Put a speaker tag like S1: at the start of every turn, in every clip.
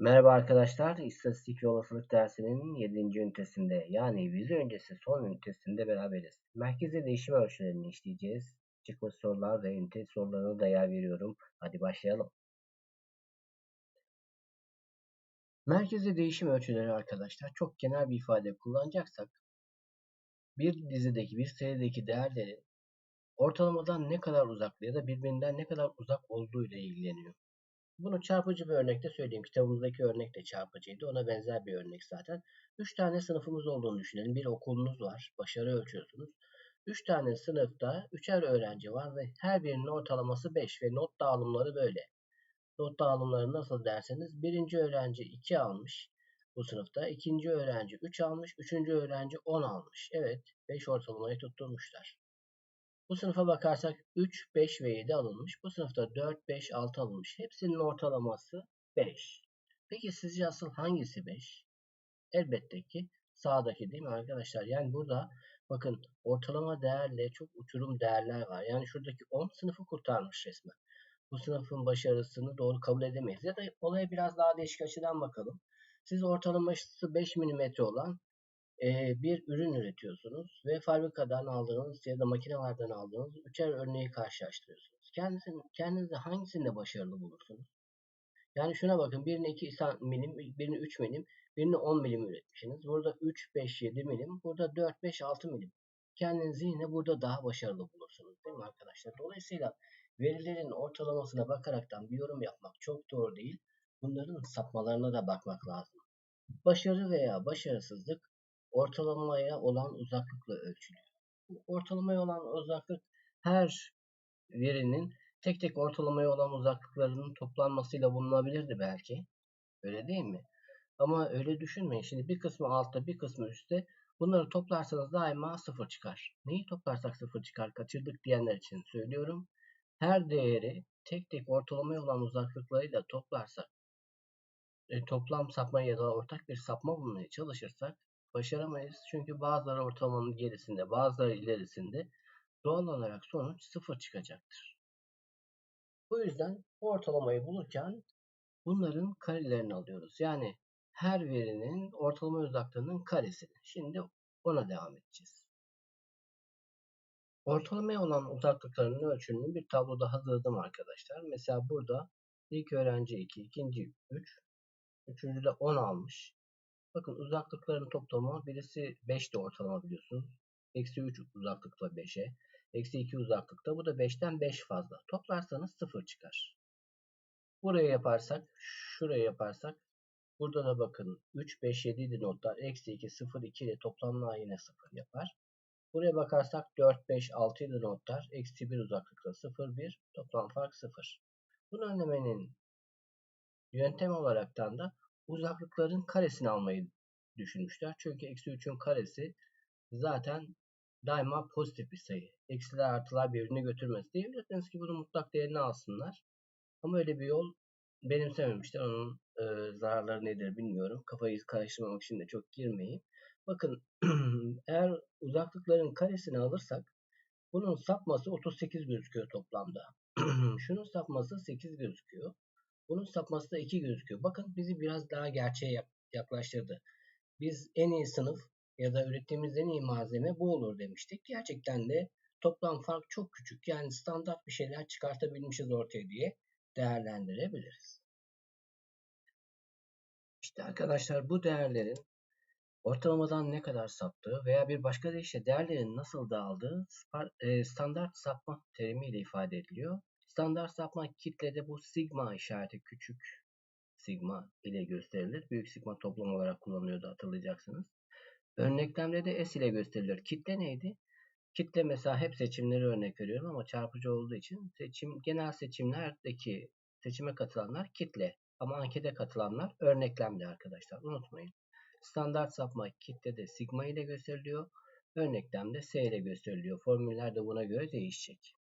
S1: Merhaba arkadaşlar, İstatistik ve Olasılık dersinin 7. ünitesinde yani vize öncesi son ünitesinde beraberiz. Merkezi değişim ölçülerini işleyeceğiz. Çıkmış sorular ve ünite sorularına da yer veriyorum. Hadi başlayalım. Merkezi değişim ölçüleri arkadaşlar çok genel bir ifade kullanacaksak bir dizideki bir serideki değerleri ortalamadan ne kadar uzak ya da birbirinden ne kadar uzak olduğu ile ilgileniyor. Bunu çarpıcı bir örnekte söyleyeyim. Kitabımızdaki örnek de çarpıcıydı. Ona benzer bir örnek zaten. Üç tane sınıfımız olduğunu düşünelim. Bir okulunuz var. Başarı ölçüyorsunuz. Üç tane sınıfta üçer öğrenci var ve her birinin ortalaması 5 ve not dağılımları böyle. Not dağılımları nasıl derseniz birinci öğrenci 2 almış bu sınıfta. ikinci öğrenci 3 almış. Üçüncü öğrenci 10 almış. Evet 5 ortalamayı tutturmuşlar. Bu sınıfa bakarsak 3, 5 ve 7 alınmış. Bu sınıfta 4, 5, 6 alınmış. Hepsinin ortalaması 5. Peki sizce asıl hangisi 5? Elbette ki sağdaki değil mi arkadaşlar? Yani burada bakın ortalama değerle çok uçurum değerler var. Yani şuradaki 10 sınıfı kurtarmış resmen. Bu sınıfın başarısını doğru kabul edemeyiz. Ya da olaya biraz daha değişik açıdan bakalım. Siz ortalaması 5 mm olan bir ürün üretiyorsunuz ve fabrikadan aldığınız ya da makinelerden aldığınız üçer örneği karşılaştırıyorsunuz. Kendinizi, kendinizi hangisinde başarılı bulursunuz? Yani şuna bakın birini 2 milim, birini 3 milim, birini 10 milim üretmişsiniz. Burada 3, 5, 7 milim, burada 4, 5, 6 milim. Kendinizi yine burada daha başarılı bulursunuz değil mi arkadaşlar? Dolayısıyla verilerin ortalamasına bakaraktan bir yorum yapmak çok doğru değil. Bunların sapmalarına da bakmak lazım. Başarı veya başarısızlık ortalamaya olan uzaklıkla ölçülüyor. Ortalamaya olan uzaklık her verinin tek tek ortalamaya olan uzaklıklarının toplanmasıyla bulunabilirdi belki. Öyle değil mi? Ama öyle düşünmeyin. Şimdi bir kısmı altta bir kısmı üstte. Bunları toplarsanız daima sıfır çıkar. Neyi toplarsak sıfır çıkar kaçırdık diyenler için söylüyorum. Her değeri tek tek ortalamaya olan uzaklıklarıyla toplarsak e, toplam sapma ya da ortak bir sapma bulmaya çalışırsak başaramayız. Çünkü bazıları ortalamanın gerisinde, bazıları ilerisinde doğal olarak sonuç sıfır çıkacaktır. Bu yüzden bu ortalamayı bulurken bunların karelerini alıyoruz. Yani her verinin ortalama uzaklığının karesini. Şimdi ona devam edeceğiz. Ortalamaya olan uzaklıklarının ölçümünü bir tabloda hazırladım arkadaşlar. Mesela burada ilk öğrenci 2, ikinci 3, üçüncü de 10 almış. Bakın uzaklıkların toplamı birisi 5 de ortalama biliyorsunuz. Eksi 3 uzaklıkla 5'e. Eksi 2 uzaklıkta. Bu da 5'ten 5 fazla. Toplarsanız 0 çıkar. Buraya yaparsak, şuraya yaparsak burada da bakın 3, 5, 7 idi notlar. Eksi 2, 0, 2 ile toplamlar yine 0 yapar. Buraya bakarsak 4, 5, 6 idi notlar. Eksi 1 uzaklıkta 0, 1. Toplam fark 0. Bunu önlemenin yöntem olaraktan da uzaklıkların karesini almayı düşünmüşler. Çünkü eksi 3'ün karesi zaten daima pozitif bir sayı. Eksiler artılar birbirini götürmez. Diyebilirsiniz ki bunu mutlak değerini alsınlar. Ama öyle bir yol benimsememişler. Onun e, zararları nedir bilmiyorum. Kafayı karıştırmamak için de çok girmeyin. Bakın eğer uzaklıkların karesini alırsak bunun sapması 38 gözüküyor toplamda. Şunun sapması 8 gözüküyor. Bunun sapması da 2 gözüküyor. Bakın bizi biraz daha gerçeğe yaklaştırdı. Biz en iyi sınıf ya da ürettiğimiz en iyi malzeme bu olur demiştik. Gerçekten de toplam fark çok küçük. Yani standart bir şeyler çıkartabilmişiz ortaya diye değerlendirebiliriz. İşte arkadaşlar bu değerlerin ortalamadan ne kadar saptığı veya bir başka deyişle değerlerin nasıl dağıldığı e, standart sapma terimiyle ifade ediliyor. Standart sapma kitlede bu sigma işareti küçük sigma ile gösterilir. Büyük sigma toplam olarak kullanılıyordu hatırlayacaksınız. Örneklemde de S ile gösterilir. Kitle neydi? Kitle mesela hep seçimleri örnek veriyorum ama çarpıcı olduğu için seçim genel seçimlerdeki seçime katılanlar kitle ama ankete katılanlar örneklemde arkadaşlar. Unutmayın. Standart sapma kitlede sigma ile gösteriliyor. Örneklemde S ile gösteriliyor. Formüller de buna göre değişecek.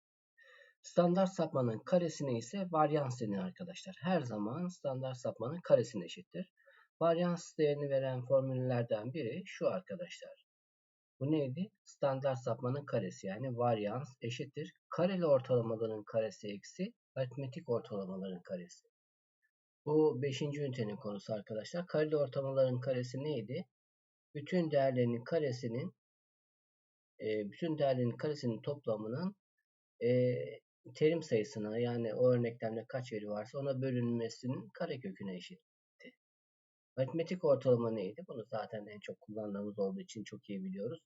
S1: Standart sapmanın karesine ise varyans denir arkadaşlar. Her zaman standart sapmanın karesine eşittir. Varyans değerini veren formüllerden biri şu arkadaşlar. Bu neydi? Standart sapmanın karesi yani varyans eşittir. Kareli ortalamaların karesi eksi aritmetik ortalamaların karesi. Bu 5. ünitenin konusu arkadaşlar. Kareli ortalamaların karesi neydi? Bütün değerlerinin karesinin e, bütün değerlerin karesinin toplamının e, terim sayısına yani o örneklemde kaç veri varsa ona bölünmesinin kareköküne eşitti. Aritmetik ortalama neydi? Bunu zaten en çok kullandığımız olduğu için çok iyi biliyoruz.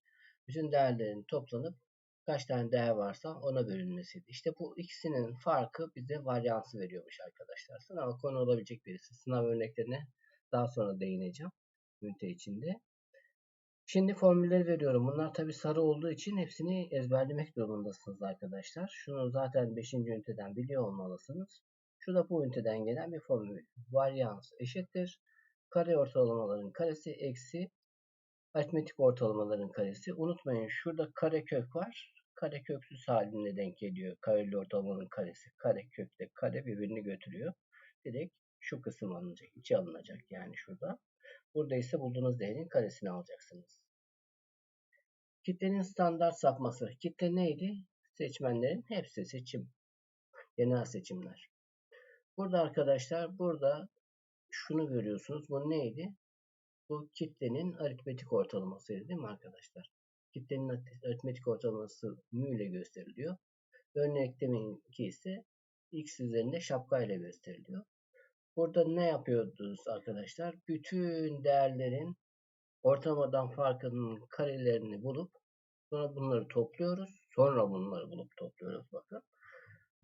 S1: Bütün değerlerin toplanıp kaç tane değer varsa ona bölünmesiydi. İşte bu ikisinin farkı bize varyansı veriyormuş arkadaşlar. Sınav konu olabilecek birisi. Sınav örneklerine daha sonra değineceğim ünite içinde. Şimdi formülleri veriyorum. Bunlar tabi sarı olduğu için hepsini ezberlemek durumundasınız arkadaşlar. Şunu zaten 5. üniteden biliyor olmalısınız. Şu da bu üniteden gelen bir formül. Varyans eşittir. Kare ortalamaların karesi eksi aritmetik ortalamaların karesi. Unutmayın şurada kare kök var. Kare köksüz haline denk geliyor. Kareli ortalamanın karesi. Kare kökle kare birbirini götürüyor. Direkt şu kısım alınacak. içi alınacak yani şurada. Burada ise bulduğunuz değerin karesini alacaksınız. Kitlenin standart sapması. Kitle neydi? Seçmenlerin hepsi seçim. Genel seçimler. Burada arkadaşlar burada şunu görüyorsunuz. Bu neydi? Bu kitlenin aritmetik ortalamasıydı değil mi arkadaşlar? Kitlenin aritmetik ortalaması mü ile gösteriliyor. Örnekleminki ise x üzerinde şapka ile gösteriliyor. Burada ne yapıyordunuz arkadaşlar? Bütün değerlerin ortalamadan farkının karelerini bulup sonra bunları topluyoruz. Sonra bunları bulup topluyoruz bakın.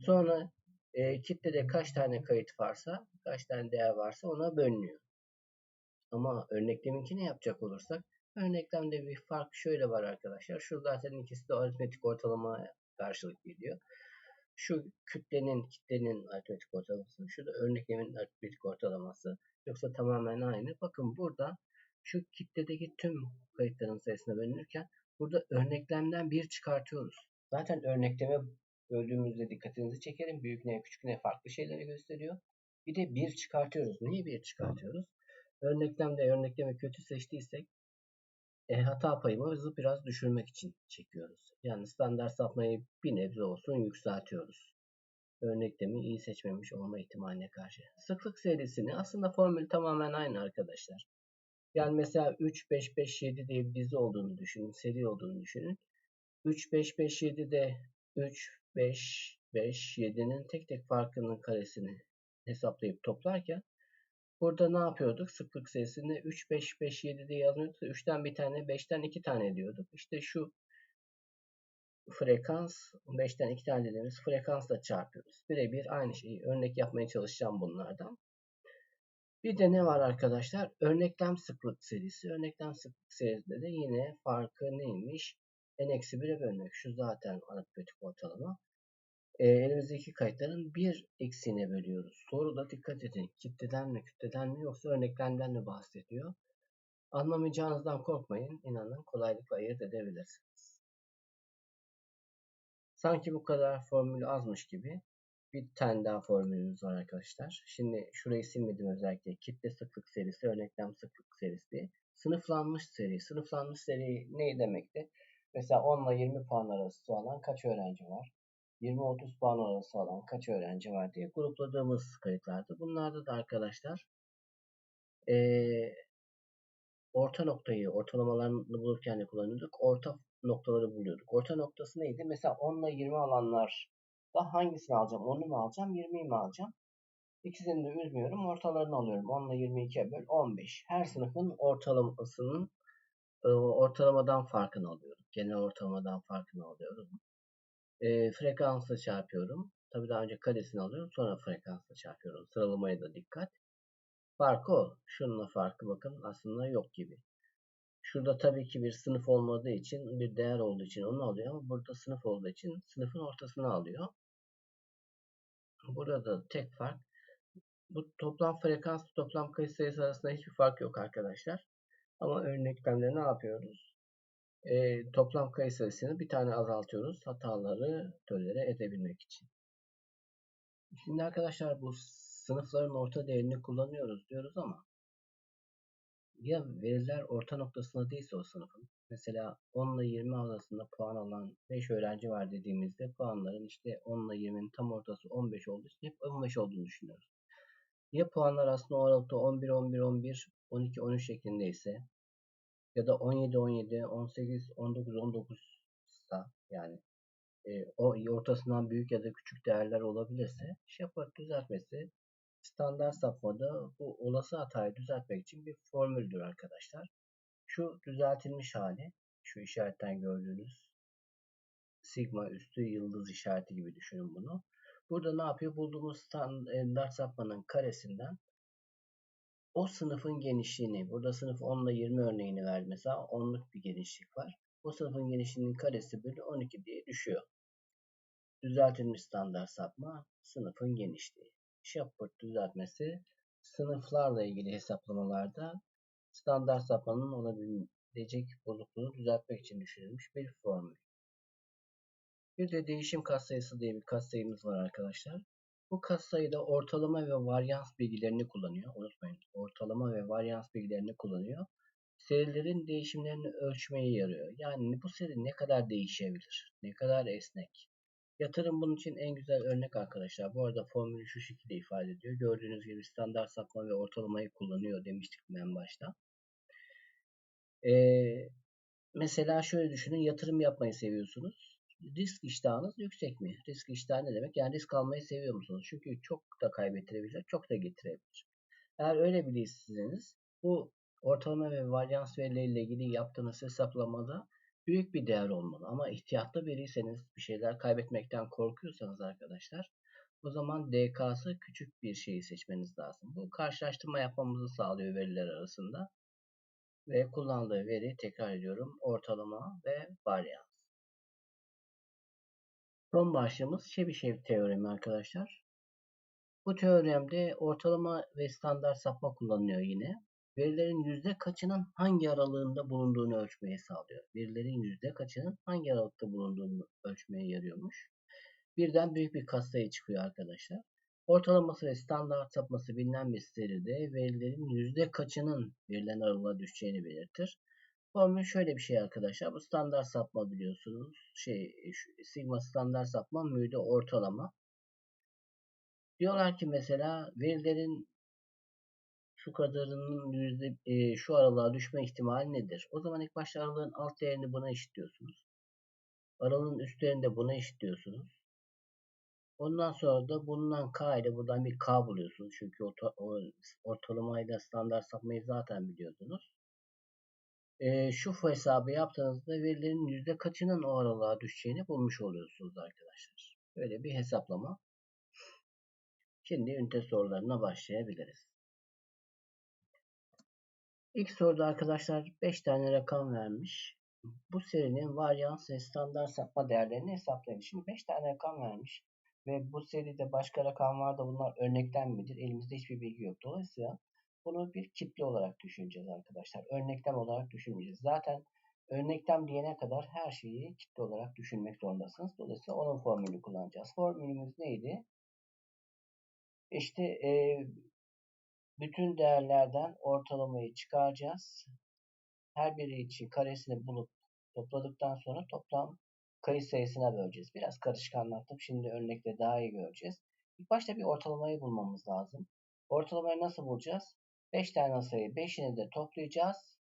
S1: Sonra e, kitlede kaç tane kayıt varsa, kaç tane değer varsa ona bölünüyor. Ama örnekleminkini yapacak olursak örneklemde bir fark şöyle var arkadaşlar. Şu zaten ikisi de aritmetik ortalama karşılık geliyor. Şu kütlenin kitlenin aritmetik ortalaması, şu da örneklemin aritmetik ortalaması. Yoksa tamamen aynı. Bakın burada şu kitledeki tüm kayıtların sayısına bölünürken burada örneklemden bir çıkartıyoruz. Zaten örnekleme böldüğümüzde dikkatinizi çekerim. Büyük ne küçük ne farklı şeyleri gösteriyor. Bir de bir çıkartıyoruz. Niye bir çıkartıyoruz? Örneklemde örnekleme kötü seçtiysek e, hata payımızı biraz düşürmek için çekiyoruz. Yani standart sapmayı bir nebze olsun yükseltiyoruz. Örneklemi iyi seçmemiş olma ihtimaline karşı. Sıklık serisini aslında formül tamamen aynı arkadaşlar. Yani mesela 3, 5, 5, 7 diye bir dizi olduğunu düşünün. Seri olduğunu düşünün. 3, 5, 5, 7'de 3, 5, 5, 7'nin tek tek farkının karesini hesaplayıp toplarken burada ne yapıyorduk? Sıklık sayısını 3, 5, 5, 7 diye yazmıyorduk. 3'ten bir tane, 5'ten 2 tane diyorduk. İşte şu frekans 5'ten 2 tane dediğimiz frekansla çarpıyoruz. Birebir aynı şeyi örnek yapmaya çalışacağım bunlardan. Bir de ne var arkadaşlar? Örneklem sıklık serisi. Örneklem sıklık serisinde de yine farkı neymiş? n-1'e bölmek. Şu zaten aritmetik ortalama. E, elimizdeki kayıtların bir eksiğine bölüyoruz. Soruda dikkat edin. Kitleden mi, kütleden mi yoksa örneklemden mi bahsediyor? Anlamayacağınızdan korkmayın. İnanın kolaylıkla ayırt edebilirsiniz. Sanki bu kadar formül azmış gibi bir tane daha formülümüz var arkadaşlar. Şimdi şurayı silmedim özellikle. Kitle sıklık serisi, örneklem sıklık serisi. Sınıflanmış seri. Sınıflanmış seri ne demekti? Mesela 10 ile 20 puan arası alan kaç öğrenci var? 20-30 puan arası alan kaç öğrenci var diye grupladığımız kayıtlardı. Bunlarda da arkadaşlar ee, orta noktayı ortalamalarını bulurken de kullanıyorduk. Orta noktaları buluyorduk. Orta noktası neydi? Mesela 10 ile 20 alanlar da hangisini alacağım? 10'u mu alacağım? 20'yi mi alacağım? İkisini de üzmüyorum. Ortalarını alıyorum. 10 ile 22'ye böl 15. Her sınıfın ortalamasının e, ortalamadan farkını alıyorum. Genel ortalamadan farkını alıyorum. E, frekansla çarpıyorum. Tabii daha önce karesini alıyorum. Sonra frekansla çarpıyorum. Sıralamaya da dikkat. Farkı o. Şununla farkı bakın aslında yok gibi. Şurada tabii ki bir sınıf olmadığı için bir değer olduğu için onu alıyor ama burada sınıf olduğu için sınıfın ortasını alıyor. Burada tek fark bu toplam frekans toplam kayıt sayısı arasında hiçbir fark yok arkadaşlar. Ama örneklemde ne yapıyoruz? E, toplam kayıt sayısını bir tane azaltıyoruz. Hataları tolere edebilmek için. Şimdi arkadaşlar bu sınıfların orta değerini kullanıyoruz diyoruz ama ya veriler orta noktasında değilse o sınıfın mesela 10 ile 20 arasında puan alan 5 öğrenci var dediğimizde puanların işte 10 ile 20'nin tam ortası 15 olduğu için hep 15 olduğunu düşünüyoruz. Ya puanlar aslında o aralıkta 11, 11, 11, 12, 13 şeklindeyse ya da 17, 17, 18, 19, 19 ise yani e, o ortasından büyük ya da küçük değerler olabilirse Shepard düzeltmesi standart sapmada bu olası hatayı düzeltmek için bir formüldür arkadaşlar. Şu düzeltilmiş hali, şu işaretten gördüğünüz sigma üstü yıldız işareti gibi düşünün bunu. Burada ne yapıyor? Bulduğumuz standart sapmanın karesinden o sınıfın genişliğini, burada sınıf 10 ile 20 örneğini verdi mesela 10'luk bir genişlik var. O sınıfın genişliğinin karesi bölü 12 diye düşüyor. Düzeltilmiş standart sapma sınıfın genişliği. Shepard düzeltmesi sınıflarla ilgili hesaplamalarda standart sapmanın olabilecek bozukluğunu düzeltmek için düşünülmüş bir formül. Bir de değişim katsayısı diye bir katsayımız var arkadaşlar. Bu katsayıda ortalama ve varyans bilgilerini kullanıyor. Unutmayın ortalama ve varyans bilgilerini kullanıyor. Serilerin değişimlerini ölçmeye yarıyor. Yani bu seri ne kadar değişebilir? Ne kadar esnek? Yatırım bunun için en güzel örnek arkadaşlar. Bu arada formülü şu şekilde ifade ediyor. Gördüğünüz gibi standart sapma ve ortalamayı kullanıyor demiştik en başta. Ee, mesela şöyle düşünün. Yatırım yapmayı seviyorsunuz. Risk iştahınız yüksek mi? Risk iştahı ne demek? Yani risk almayı seviyor musunuz? Çünkü çok da kaybettirebilir, çok da getirebilir. Eğer öyle bilirsiniz bu ortalama ve varyans verileriyle ilgili yaptığınız hesaplamada büyük bir değer olmalı. Ama ihtiyatlı biriyseniz bir şeyler kaybetmekten korkuyorsanız arkadaşlar o zaman DK'sı küçük bir şeyi seçmeniz lazım. Bu karşılaştırma yapmamızı sağlıyor veriler arasında. Ve kullandığı veri tekrar ediyorum ortalama ve varyans. Son başlığımız Chebyshev teoremi arkadaşlar. Bu teoremde ortalama ve standart sapma kullanılıyor yine verilerin yüzde kaçının hangi aralığında bulunduğunu ölçmeyi sağlıyor. Verilerin yüzde kaçının hangi aralıkta bulunduğunu ölçmeye yarıyormuş. Birden büyük bir katsayı çıkıyor arkadaşlar. Ortalaması ve standart sapması bilinen bir seride verilerin yüzde kaçının verilen aralığa düşeceğini belirtir. Formül şöyle bir şey arkadaşlar. Bu standart sapma biliyorsunuz. Şey, sigma standart sapma müde ortalama. Diyorlar ki mesela verilerin şu kadarının yüzde e, şu aralığa düşme ihtimali nedir? O zaman ilk başta aralığın alt değerini buna eşitliyorsunuz. Aralığın üst değerini buna eşitliyorsunuz. Ondan sonra da bundan k ile buradan bir k buluyorsunuz. Çünkü ortalamayı da standart sapmayı zaten biliyordunuz. E, şu hesabı yaptığınızda verilerin yüzde kaçının o aralığa düşeceğini bulmuş oluyorsunuz arkadaşlar. Böyle bir hesaplama. Şimdi ünite sorularına başlayabiliriz. İlk soruda arkadaşlar 5 tane rakam vermiş. Bu serinin varyans ve standart sapma değerlerini hesaplayın. Şimdi 5 tane rakam vermiş ve bu seride başka rakam var da bunlar örnekten midir? Elimizde hiçbir bilgi yok. Dolayısıyla bunu bir kitle olarak düşüneceğiz arkadaşlar. Örneklem olarak düşünmeyeceğiz. Zaten örneklem diyene kadar her şeyi kitle olarak düşünmek zorundasınız. Dolayısıyla onun formülünü kullanacağız. Formülümüz neydi? İşte e, bütün değerlerden ortalamayı çıkaracağız. Her biri için karesini bulup topladıktan sonra toplam kayıt sayısına böleceğiz. Biraz karışık anlattım. Şimdi örnekte daha iyi göreceğiz. İlk başta bir ortalamayı bulmamız lazım. Ortalamayı nasıl bulacağız? 5 tane sayı 5'ini de toplayacağız.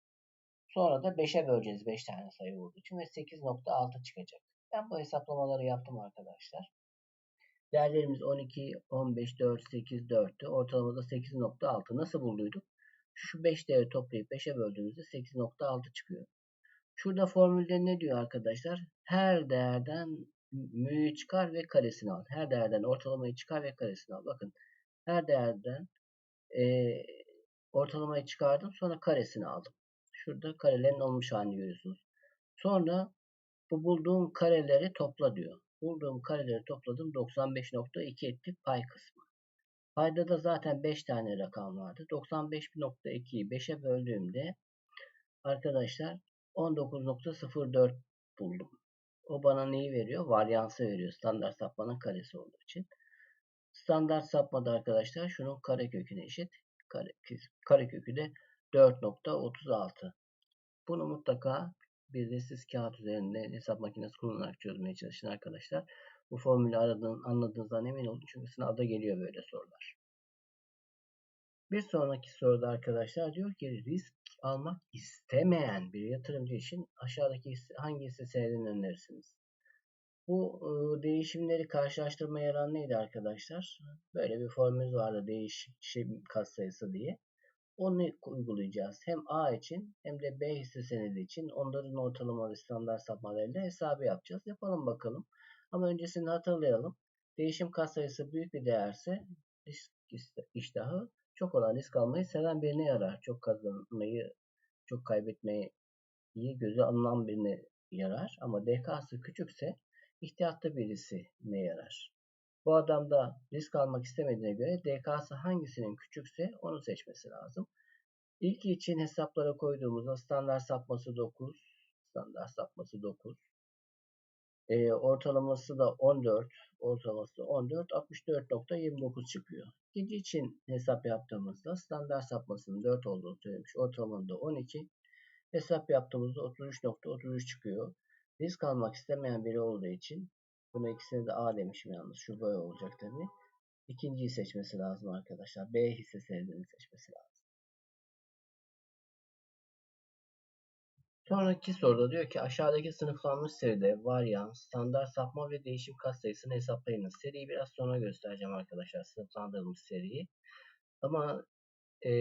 S1: Sonra da 5'e böleceğiz 5 tane sayı olduğu için ve 8.6 çıkacak. Ben bu hesaplamaları yaptım arkadaşlar. Değerlerimiz 12, 15, 4, 8, 4'tü. Ortalamada 8.6. Nasıl bulduyduk? Şu 5 değeri toplayıp 5'e böldüğümüzde 8.6 çıkıyor. Şurada formülde ne diyor arkadaşlar? Her değerden mü'yü çıkar ve karesini al. Her değerden ortalamayı çıkar ve karesini al. Bakın her değerden e, ortalamayı çıkardım sonra karesini aldım. Şurada karelerin olmuş halini görüyorsunuz. Sonra bu bulduğum kareleri topla diyor. Bulduğum kareleri topladım. 95.2 etti pay kısmı. Payda da zaten 5 tane rakam vardı. 95.2'yi 5'e böldüğümde arkadaşlar 19.04 buldum. O bana neyi veriyor? Varyansı veriyor. Standart sapmanın karesi olduğu için. Standart sapmada arkadaşlar şunun kare köküne eşit. Kare, kare kökü de 4.36. Bunu mutlaka bir de siz kağıt üzerinde hesap makinesi kullanarak çözmeye çalışın arkadaşlar. Bu formülü aradığın, anladığınızdan emin olun. Çünkü sınavda geliyor böyle sorular. Bir sonraki soruda arkadaşlar diyor ki risk almak istemeyen bir yatırımcı için aşağıdaki hangi hisse senedini önerirsiniz? Bu e, değişimleri karşılaştırma yaran neydi arkadaşlar? Böyle bir formül vardı değişim katsayısı diye. Onu uygulayacağız. Hem A için hem de B hisse senedi için onların ortalama ve standart sapmalarıyla hesabı yapacağız. Yapalım bakalım. Ama öncesini hatırlayalım. Değişim katsayısı büyük bir değerse risk iştahı çok olan risk almayı seven birine yarar. Çok kazanmayı, çok kaybetmeyi göze alınan birine yarar. Ama DK'sı küçükse ihtiyatlı birisi ne yarar? Bu adam da risk almak istemediğine göre DK'sı hangisinin küçükse onu seçmesi lazım. İlk için hesaplara koyduğumuzda standart sapması 9, standart sapması 9, e, ortalaması da 14, ortalaması da 14, 64.29 çıkıyor. İkinci için hesap yaptığımızda standart sapmasının 4 olduğunu söylemiş. Ortalamanın da 12. Hesap yaptığımızda 33.33 çıkıyor. Risk almak istemeyen biri olduğu için bunu ikisine de A demişim yalnız. Şu böyle olacak tabii. İkinciyi seçmesi lazım arkadaşlar. B hisse senedini seçmesi lazım. Sonraki soruda diyor ki aşağıdaki sınıflanmış seride varyans, standart sapma ve değişim katsayısını hesaplayınız. Seriyi biraz sonra göstereceğim arkadaşlar sınıflandırılmış seriyi. Ama e,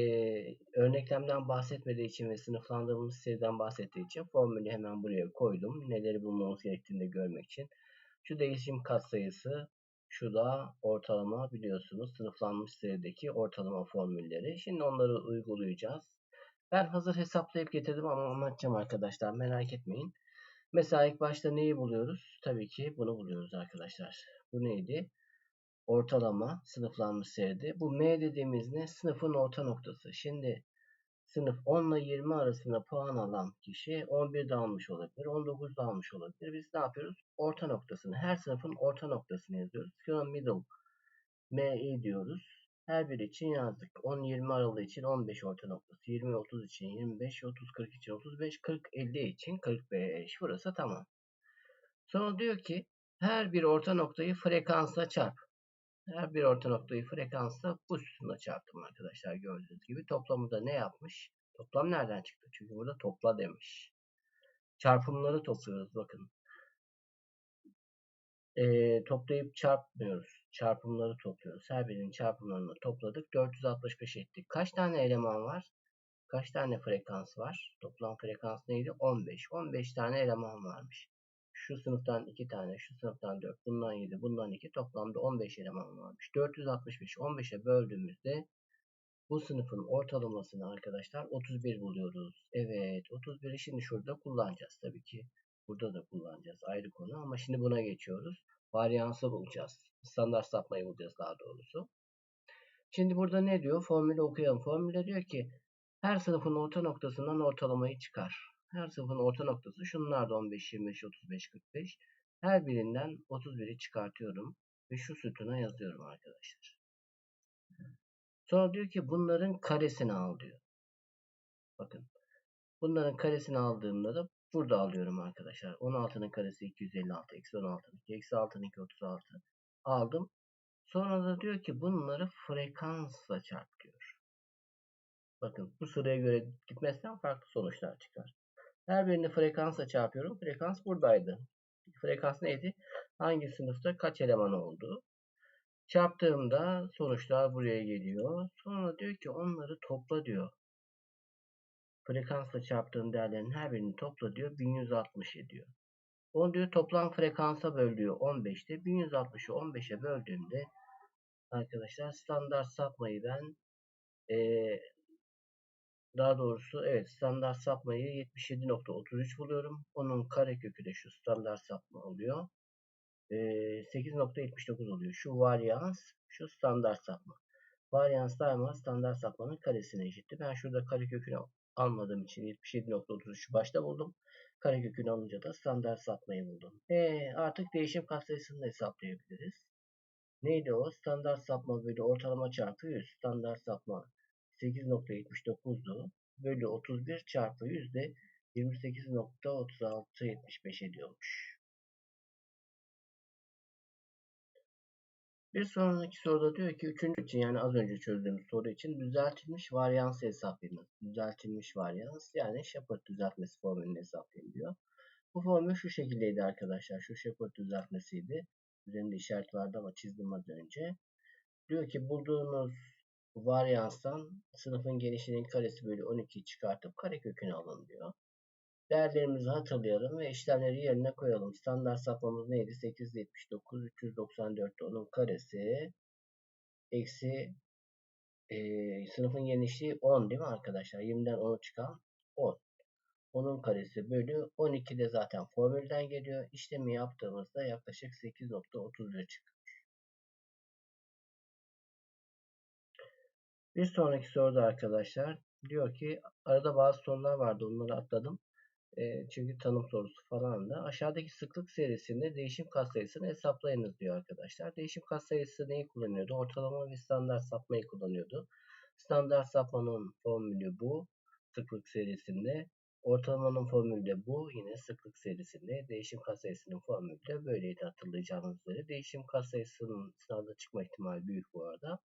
S1: örneklemden bahsetmediği için ve sınıflandırılmış seriden bahsettiği için formülü hemen buraya koydum. Neleri bulmamız gerektiğini görmek için. Şu değişim katsayısı, şu da ortalama biliyorsunuz sınıflanmış serideki ortalama formülleri. Şimdi onları uygulayacağız. Ben hazır hesaplayıp getirdim ama anlatacağım arkadaşlar merak etmeyin. Mesela ilk başta neyi buluyoruz? Tabii ki bunu buluyoruz arkadaşlar. Bu neydi? Ortalama sınıflanmış seride. Bu M dediğimiz ne? Sınıfın orta noktası. Şimdi sınıf 10 ile 20 arasında puan alan kişi 11 de almış olabilir, 19 da almış olabilir. Biz ne yapıyoruz? Orta noktasını, her sınıfın orta noktasını yazıyoruz. Şuna middle, MI diyoruz. Her biri için yazdık. 10-20 aralığı için 15 orta noktası, 20-30 için 25, 30-40 için 35, 40-50 için 45. Burası tamam. Sonra diyor ki her bir orta noktayı frekansla çarp. Her bir orta noktayı frekansla bu sütunla çarptım arkadaşlar gördüğünüz gibi. Toplamı da ne yapmış? Toplam nereden çıktı? Çünkü burada topla demiş. Çarpımları topluyoruz bakın. E, toplayıp çarpmıyoruz. Çarpımları topluyoruz. Her birinin çarpımlarını topladık. 465 ettik. Kaç tane eleman var? Kaç tane frekans var? Toplam frekans neydi? 15. 15 tane eleman varmış. Şu sınıftan 2 tane, şu sınıftan 4, bundan 7, bundan 2 toplamda 15 eleman varmış. 465 15'e böldüğümüzde bu sınıfın ortalamasını arkadaşlar 31 buluyoruz. Evet 31'i şimdi şurada kullanacağız. Tabii ki burada da kullanacağız ayrı konu ama şimdi buna geçiyoruz. Varyansı bulacağız. Standart sapmayı bulacağız daha doğrusu. Şimdi burada ne diyor? Formülü okuyalım. Formülde diyor ki her sınıfın orta noktasından ortalamayı çıkar. Her sınıfın orta noktası şunlar da 15, 25, 35, 45. Her birinden 31'i çıkartıyorum ve şu sütuna yazıyorum arkadaşlar. Sonra diyor ki bunların karesini al diyor. Bakın. Bunların karesini aldığımda da burada alıyorum arkadaşlar. 16'nın karesi 256, eksi 16'nın 2, eksi 6'nın 2, 36. Aldım. Sonra da diyor ki bunları frekansla çarp diyor. Bakın bu sıraya göre gitmezsen farklı sonuçlar çıkar. Her birini frekansla çarpıyorum. Frekans buradaydı. Frekans neydi? Hangi sınıfta kaç eleman oldu? Çarptığımda sonuçlar buraya geliyor. Sonra diyor ki onları topla diyor. Frekansla çarptığım değerlerin her birini topla diyor. 1160 ediyor. Onu diyor toplam frekansa böldüyor 15'te. 1160'ı 15'e böldüğümde arkadaşlar standart sapmayı ben ee, daha doğrusu evet standart sapmayı 77.33 buluyorum. Onun karekökü de şu standart sapma oluyor. Ee, 8.79 oluyor. Şu varyans, şu standart sapma. Varyans daima standart sapmanın karesine eşitti. Ben şurada karekökünü almadığım için 77.33'ü başta buldum. Karekökünü alınca da standart sapmayı buldum. E, artık değişim katsayısını hesaplayabiliriz. Neydi o? Standart sapma bölü ortalama çarpı 100. Standart sapma 8.79'du. Bölü 31 çarpı 100 de 28.3675 ediyormuş. Bir sonraki soruda diyor ki üçüncü için yani az önce çözdüğümüz soru için düzeltilmiş varyansı hesaplayınız. Düzeltilmiş varyans yani Shepard düzeltmesi formülünü hesaplayın diyor. Bu formül şu şekildeydi arkadaşlar. Şu Shepard düzeltmesiydi. Üzerinde işaret vardı ama çizdim az önce. Diyor ki bulduğunuz varyanstan sınıfın genişliğinin karesi bölü 12 çıkartıp karekökünü alın diyor. Değerlerimizi hatırlayalım ve işlemleri yerine koyalım. Standart sapmamız neydi? 879, 394 onun karesi eksi e, sınıfın genişliği 10 değil mi arkadaşlar? 20'den 10'u çıkan 10. Onun karesi bölü 12 de zaten formülden geliyor. İşlemi yaptığımızda yaklaşık 8.31 çıkıyor. Bir sonraki soruda arkadaşlar diyor ki arada bazı sorular vardı onları atladım. E, çünkü tanım sorusu falan da. Aşağıdaki sıklık serisinde değişim katsayısını hesaplayınız diyor arkadaşlar. Değişim katsayısı neyi kullanıyordu? Ortalama ve standart sapmayı kullanıyordu. Standart sapmanın formülü bu. Sıklık serisinde. Ortalamanın formülü de bu. Yine sıklık serisinde. Değişim katsayısının formülü de böyleydi hatırlayacağınız üzere. Değişim katsayısının sınavda çıkma ihtimali büyük bu arada.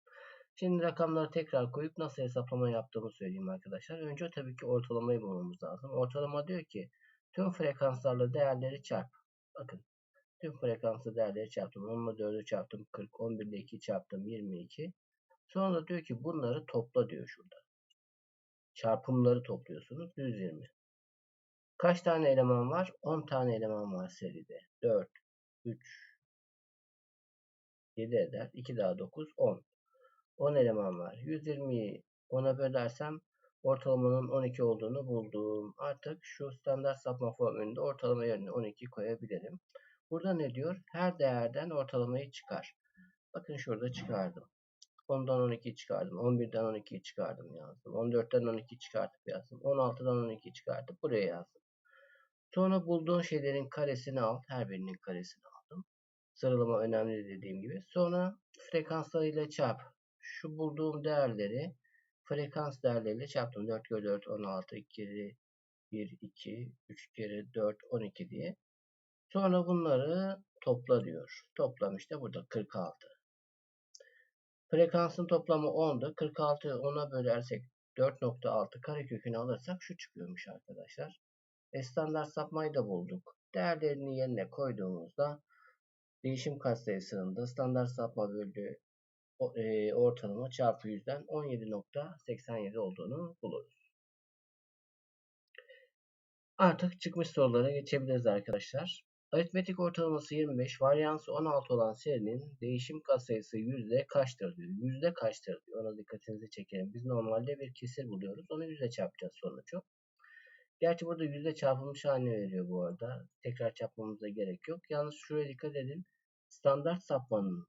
S1: Şimdi rakamları tekrar koyup nasıl hesaplama yaptığımı söyleyeyim arkadaşlar. Önce tabii ki ortalamayı bulmamız lazım. Ortalama diyor ki tüm frekanslarla değerleri çarp. Bakın tüm frekanslı değerleri çarptım. 10 ile 4'ü çarptım 40. 11 ile 2 çarptım 22. Sonra da diyor ki bunları topla diyor şurada. Çarpımları topluyorsunuz 120. Kaç tane eleman var? 10 tane eleman var seride. 4, 3, 7 eder. 2 daha 9, 10. 10 eleman var. 120'yi 10'a bölersem ortalamanın 12 olduğunu buldum. Artık şu standart sapma formülünde ortalama yerine 12 koyabilirim. Burada ne diyor? Her değerden ortalamayı çıkar. Bakın şurada çıkardım. 10'dan 12 çıkardım. 11'den 12 çıkardım yazdım. 14'ten 12 çıkartıp yazdım. 16'dan 12 çıkartıp buraya yazdım. Sonra bulduğun şeylerin karesini al. Her birinin karesini aldım. Sıralama önemli dediğim gibi. Sonra frekanslarıyla çarp şu bulduğum değerleri frekans değerleriyle çarptım. 4 kere 4 16 2 kere 1 2 3 kere 4 12 diye. Sonra bunları topla diyor. Toplam işte burada 46. Frekansın toplamı 10'du. 46'yı 10'a bölersek 4.6 karekökünü alırsak şu çıkıyormuş arkadaşlar. E standart sapmayı da bulduk. Değerlerini yerine koyduğumuzda değişim katsayısının da standart sapma bölü e, ortalama çarpı yüzden 17.87 olduğunu buluruz. Artık çıkmış sorulara geçebiliriz arkadaşlar. Aritmetik ortalaması 25, varyansı 16 olan serinin değişim katsayısı yüzde kaçtır diyor. Yüzde kaçtır diyor. Ona dikkatinizi çekelim. Biz normalde bir kesir buluyoruz. Onu yüzde çarpacağız sonucu. Gerçi burada yüzde çarpılmış haline veriyor bu arada. Tekrar çarpmamıza gerek yok. Yalnız şuraya dikkat edin. Standart sapmanın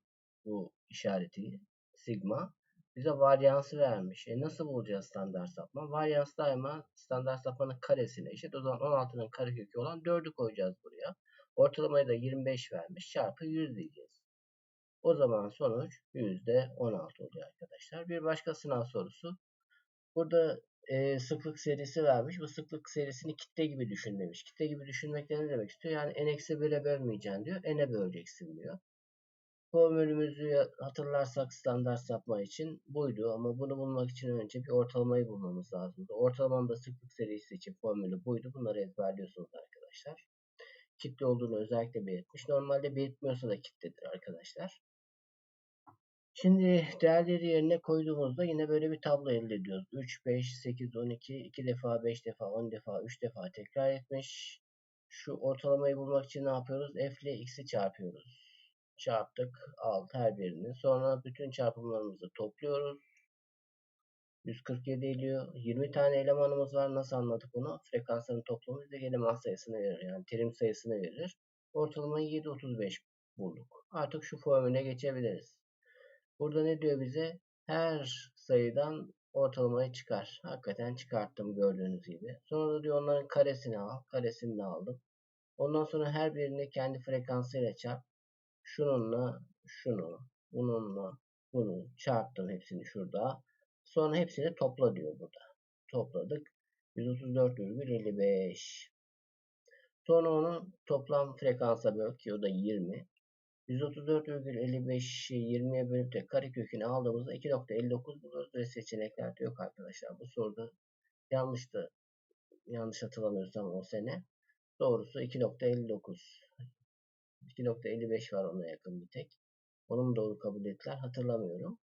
S1: bu işareti sigma bize varyansı vermiş. E nasıl bulacağız standart sapma? Varyans daima standart sapmanın karesine eşit. O zaman 16'nın karekökü olan 4'ü koyacağız buraya. Ortalamayı da 25 vermiş. Çarpı 100 diyeceğiz. O zaman sonuç %16 oluyor arkadaşlar. Bir başka sınav sorusu. Burada e, sıklık serisi vermiş. Bu sıklık serisini kitle gibi düşün demiş. Kitle gibi düşünmek ne demek istiyor? Yani n-1'e bölmeyeceksin diyor. n'e böleceksin diyor. Formülümüzü hatırlarsak standart sapma için buydu ama bunu bulmak için önce bir ortalamayı bulmamız lazımdı. Ortalamanın da sıklık serisi için formülü buydu. Bunları ezberliyorsunuz arkadaşlar. Kitle olduğunu özellikle belirtmiş. Normalde belirtmiyorsa da kitledir arkadaşlar. Şimdi değerleri yerine koyduğumuzda yine böyle bir tablo elde ediyoruz. 3, 5, 8, 12, 2 defa, 5 defa, 10 defa, 3 defa tekrar etmiş. Şu ortalamayı bulmak için ne yapıyoruz? F ile x'i çarpıyoruz çarptık 6 her birini. Sonra bütün çarpımlarımızı topluyoruz. 147 geliyor. 20 tane elemanımız var. Nasıl anladık bunu? Frekansların toplamı bize eleman sayısını verir. Yani terim sayısını verir. Ortalamayı 735 bulduk. Artık şu formüle geçebiliriz. Burada ne diyor bize? Her sayıdan ortalamayı çıkar. Hakikaten çıkarttım gördüğünüz gibi. Sonra da diyor onların karesini al. Karesini de aldım. Ondan sonra her birini kendi frekansıyla çarp şununla şunu, bununla bunu çarptım hepsini şurada. Sonra hepsini topla diyor burada. Topladık. 134,55. Sonra onu toplam frekansa böl ki o da 20. 134,55'i 20'ye bölüp de karekökünü aldığımızda 2.59 buluruz ve seçeneklerde yok arkadaşlar. Bu soruda yanlıştı. Yanlış hatırlamıyorsam o sene. Doğrusu 2.59. 2.55 var ona yakın bir tek. Onu mu doğru kabul ettiler hatırlamıyorum.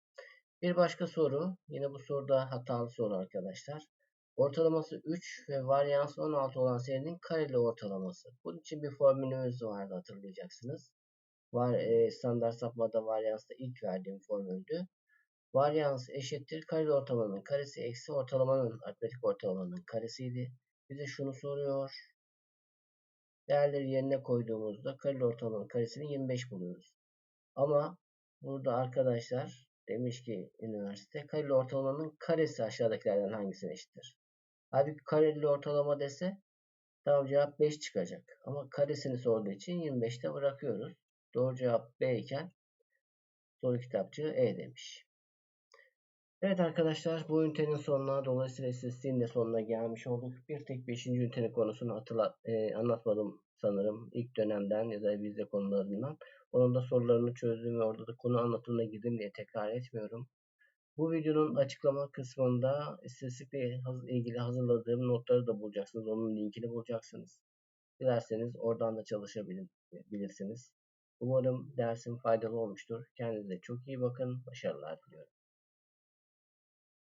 S1: Bir başka soru. Yine bu soruda hatalı soru arkadaşlar. Ortalaması 3 ve varyansı 16 olan serinin kareli ortalaması. Bunun için bir formülümüz vardı hatırlayacaksınız. Var, e, standart sapmada varyansta ilk verdiğim formüldü. Varyans eşittir kareli ortalamanın karesi eksi ortalamanın aritmetik ortalamanın karesiydi. Bize şunu soruyor. Değerleri yerine koyduğumuzda kareli ortalamanın karesini 25 buluyoruz. Ama burada arkadaşlar demiş ki üniversite kareli ortalamanın karesi aşağıdakilerden hangisine eşittir? Halbuki kareli ortalama dese tamam cevap 5 çıkacak. Ama karesini sorduğu için 25'te bırakıyoruz. Doğru cevap B iken soru kitapçığı E demiş. Evet arkadaşlar bu ünitenin sonuna dolayısıyla istatistiğin de sonuna gelmiş olduk. Bir tek 5. ünitenin konusunu hatırla, e, anlatmadım sanırım ilk dönemden ya da vize konularından. Onun da sorularını çözdüm ve orada da konu anlatımına girdim diye tekrar etmiyorum. Bu videonun açıklama kısmında istatistikle ilgili hazırladığım notları da bulacaksınız. Onun linkini bulacaksınız. Dilerseniz oradan da çalışabilirsiniz. Umarım dersim faydalı olmuştur. Kendinize çok iyi bakın. Başarılar diliyorum.